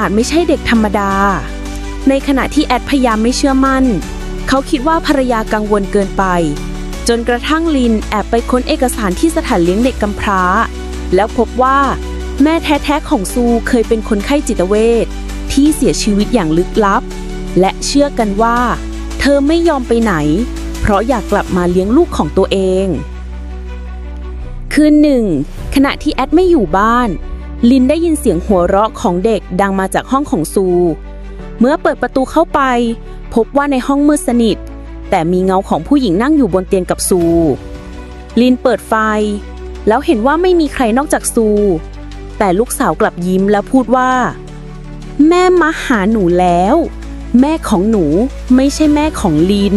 อาจไม่ใช่เด็กธรรมดา ในขณะที่แอดพยายามไม่เชื่อมั่น เขาคิดว่าภรรยากังวลเกินไป จนกระทั่งลินแอบไปค้นเอกสารที่สถานเลี้ยงเด็กกำพร้า แล้วพบว่าแม่แท้ ๆ ของซูเคยเป็นคนไข้จิตเวชที่เสียชีวิตอย่างลึกลับ และเชื่อกันว่า เธอไม่ยอมไปไหน เพราะอยากกลับมาเลี้ยงลูกของตัวเอง คืนหนึ่ง ขณะที่แอดไม่อยู่บ้าน ลินได้ยินเสียงหัวเราะของเด็กดังมาจากห้องของซู เมื่อเปิดประตูเข้าไป พบว่าในห้องมืดสนิท แต่มีเงาของผู้หญิงนั่งอยู่บนเตียงกับซู ลินเปิดไฟ แล้วเห็นว่าไม่มีใครนอกจากซู แต่ลูกสาวกลับยิ้มแล้วพูดว่า แม่มาหาหนูแล้ว แม่ของหนูไม่ใช่แม่ของลิน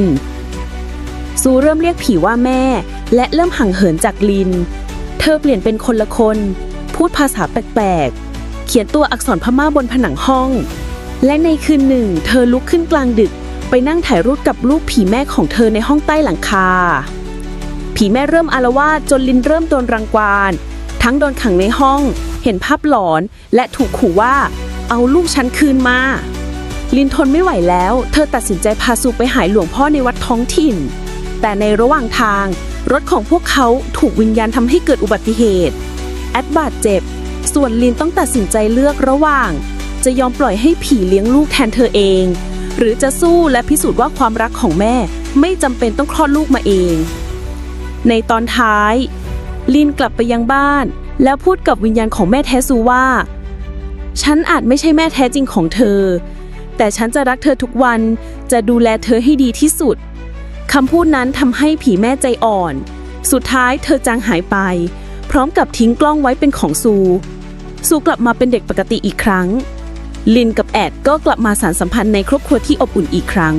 ซูเริ่มเรียกผีว่าแม่ และเริ่มห่างเหินจากลิน เธอเปลี่ยนเป็นคนละคน พูดภาษาแปลกๆ เขียนตัวอักษรพม่าบนผนังห้อง และในคืนหนึ่ง เธอลุกขึ้นกลางดึก ไปนั่งถ่ายรูปกับลูกผีแม่ของเธอในห้องใต้หลังคา ผีแม่เริ่มอารวาสจนลินเริ่มโดนรังควานทั้งโดนขังในห้อง เห็นภาพหลอน และถูกขู่ว่า เอาลูกฉันคืนมา ลินทนไม่ไหวแล้ว เธอตัดสินใจพาซูไปหายหลวงพ่อในวัดท้องถิ่น แต่ในระหว่างทาง รถของพวกเขาถูกวิญญาณทำให้เกิดอุบัติเหตุ แอดบาดเจ็บ ส่วนลินต้องตัดสินใจเลือกระหว่าง จะยอมปล่อยให้ผีเลี้ยงลูกแทนเธอเอง หรือจะสู้และพิสูจน์ว่าความรักของแม่ไม่จำเป็นต้องคลอดลูกมาเอง ในตอนท้าย ลินกลับไปยังบ้าน แล้วพูดกับวิญญาณของแม่แท้ซูว่า ฉันอาจไม่ใช่แม่แท้จริงของเธอ แต่ฉันจะรักเธอทุกวันจะดูแลเธอให้ดีที่สุดคำพูดนั้นทำให้ผีแม่ใจอ่อน สุดท้ายเธอจางหายไป พร้อมกับทิ้งกล้องไว้เป็นของซู ซูกลับมาเป็นเด็กปกติอีกครั้ง ลินกับแอดก็กลับมาสารสัมพันธ์ในครอบครัวที่อบอุ่นอีกครั้ง